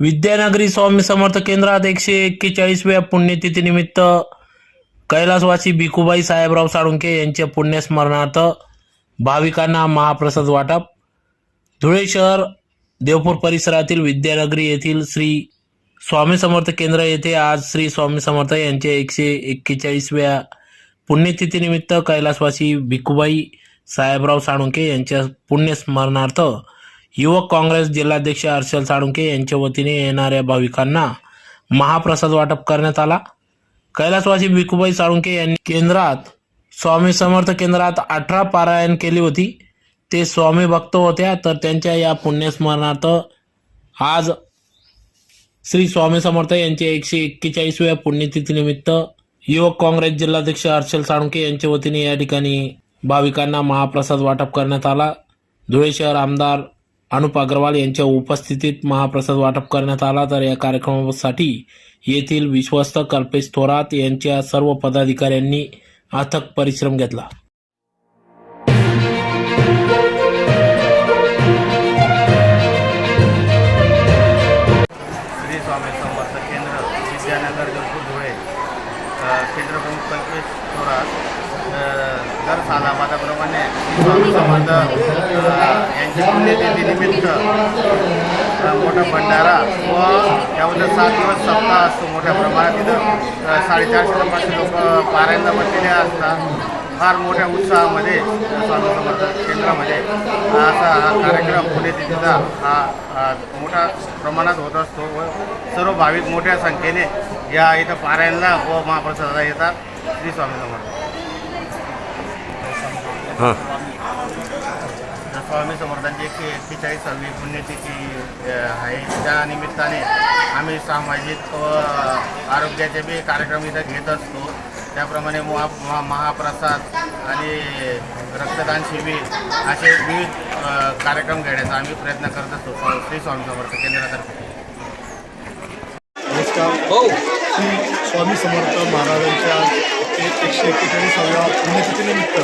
विद्यानगरी स्वामी समर्थ केंद्रात एकशे एक्केचाळीसव्या पुण्यतिथीनिमित्त कैलासवासी भिकूबाई साहेबराव साळुंके यांच्या पुण्यस्मरणार्थ भाविकांना महाप्रसाद वाटप. धुळे शहर देवपूर परिसरातील विद्यानगरी येथील श्री स्वामी समर्थ केंद्र येथे आज श्री स्वामी समर्थ यांच्या एकशे एक्केचाळीसव्या पुण्यतिथीनिमित्त कैलासवासी भिकूबाई साहेबराव साळुंके यांच्या पुण्यस्मरणार्थ युवक काँग्रेस जिल्हाध्यक्ष हर्षल साळुंके यांच्या वतीने येणाऱ्या भाविकांना महाप्रसाद वाटप करण्यात आला. कैलासवासी भिकुबाई साळुंके यांनी केंद्रात स्वामी समर्थ केंद्रात अठरा पारायण केली होती. ते स्वामी भक्त होत्या तर त्यांच्या या पुण्यस्मरणार्थ आज श्री स्वामी समर्थ यांच्या एकशे एक्केचाळीसव्या पुण्यतिथीनिमित्त युवक काँग्रेस जिल्हाध्यक्ष हर्षल साळुंके यांच्या वतीने या ठिकाणी भाविकांना महाप्रसाद वाटप करण्यात आला. धुळे शहर आमदार अनुप अग्रवाल यांच्या उपस्थितीत महाप्रसाद वाटप करण्यात आला. तर या कार्यक्रमासाठी येथील विश्वस्त कल्पेश थोरात यांच्या सर्व पदाधिकाऱ्यांनी अथक परिश्रम घेतला. श्री स्वामी समर्थ केंद्र विद्यानगर धुळे प्रमुख कल्पेश थोरात दर सालाबादाप्रमाणे श्री स्वामी समर्थ यांच्या पुण्यतिथीनिमित्त मोठा भंडारा व त्यामध्ये सात दिवस सप्ताह असतो मोठ्या प्रमाणात तिथं साडेचारशे ते पाचशे लोक पारायणला बसलेले असतात. फार मोठ्या उत्साहामध्ये स्वामी समर्थ केंद्रामध्ये असा हा कार्यक्रम पुण्यतिथीचा हा हा मोठ्या प्रमाणात होत असतो व सर्व भाविक मोठ्या संख्येने या इथं पारायणला व महाप्रसादाला येतात. श्री स्वामी समर्थ. स्वामी समर्थांची एकशे एक्केचाळीसावी पुण्यतिथी आहे. त्या निमित्ताने आम्ही सामाजिक व आरोग्याचे बी कार्यक्रम इथं घेत असतो. त्याप्रमाणे महा महा- महाप्रसाद आणि रक्तदान शिबिर असे विविध कार्यक्रम घेण्याचा आम्ही प्रयत्न करत असतो. श्री स्वामी समर्थ केंद्रातर्फे. नमस्कार. श्री स्वामी समर्थ महाराजांच्या एक- एकशे एक्केचाळीसाव्या पुण्यतिथीनिमित्त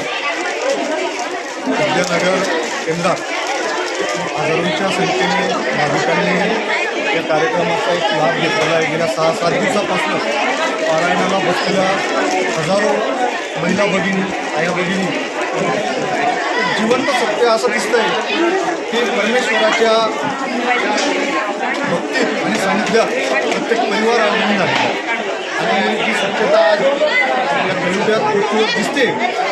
विद्यानगर केंद्रात. हजारोंच्या संख्येने भाविकांनी या कार्यक्रमाचा एक लाभ घेतलेला आहे. गेल्या सहा सात दिवसापासून पारायणाला बसलेल्या हजारो महिला भगिनी आया भगिनी जिवंत सत्य असं दिसतंय की परमेश्वराच्या भक्तीत आणि सानिध्यात प्रत्येक परिवार आनंद आहे. आणि जी सत्यता विरोधात या दिसते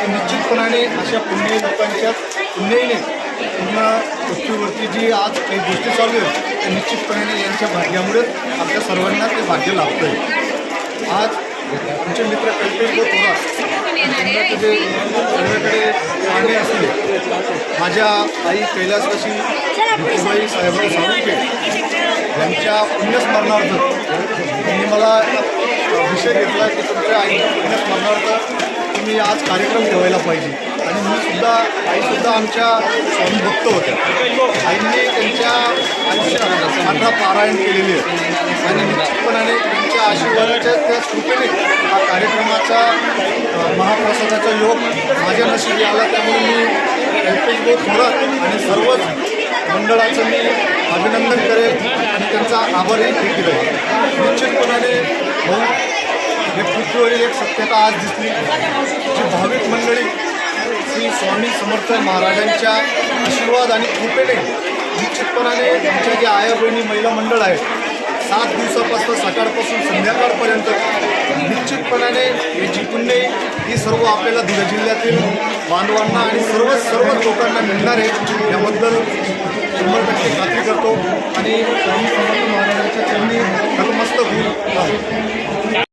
निश्चितपणाने अशा पुण्य लोकांच्या पुण्याईने पुन्हा पृथ्वीवरती जी आज काही गोष्टी चालू आहेत त्या निश्चितपणाने यांच्या भाग्यामुळेच आपल्या सर्वांना ते भाग्य लाभतं आहे आज आमचे मित्र कल्पेश व थोरात जे सगळीकडे पाणी असले माझ्या आई कैलासवाशी भिकूबाई साहेबराव साळुंके यांच्या पुण्यस्मरणार्थ त्यांनी मला विषय घेतला की तुमच्या आईच्या पुण्यस्मरणार्थ तुम्ही आज कार्यक्रम ठेवायला पाहिजे. आणि मी सुद्धा आईसुद्धा आमच्या स्वामी भक्त होत्या. आईने त्यांच्या आयुष्यात अठरा पारायण केलेली आहे आणि निश्चितपणाने त्यांच्या आशीर्वादाच्या त्या कृपेने हा कार्यक्रमाचा महाप्रसादाचा योग माझ्या नशिबी आला. त्यामुळे मी कल्पेश भाऊ थोरात आणि सर्वच मंडळाचं मी अभिनंदन करेन आणि त्यांचा आभारही देखील आहे निश्चितपणाने भाऊ हे एक सत्यता आज दिसली. जी भाविक मंडळी श्री स्वामी समर्थ महाराजांच्या आशीर्वाद आणि कृपेने निश्चितपणाने आमच्या ज्या आया बहिणी महिला मंडळ आहेत सात दिवसापासून सकाळपासून संध्याकाळपर्यंत निश्चितपणाने याची जी पुण्य ही सर्व आपल्याला धुळे जिल्ह्यातील बांधवांना आणि सर्व सर्व लोकांना मिळणार आहे याबद्दल शंभर टक्के खात्री करतो. आणि स्वामी समर्थ महाराजांच्या चरणी नतमस्तक होईल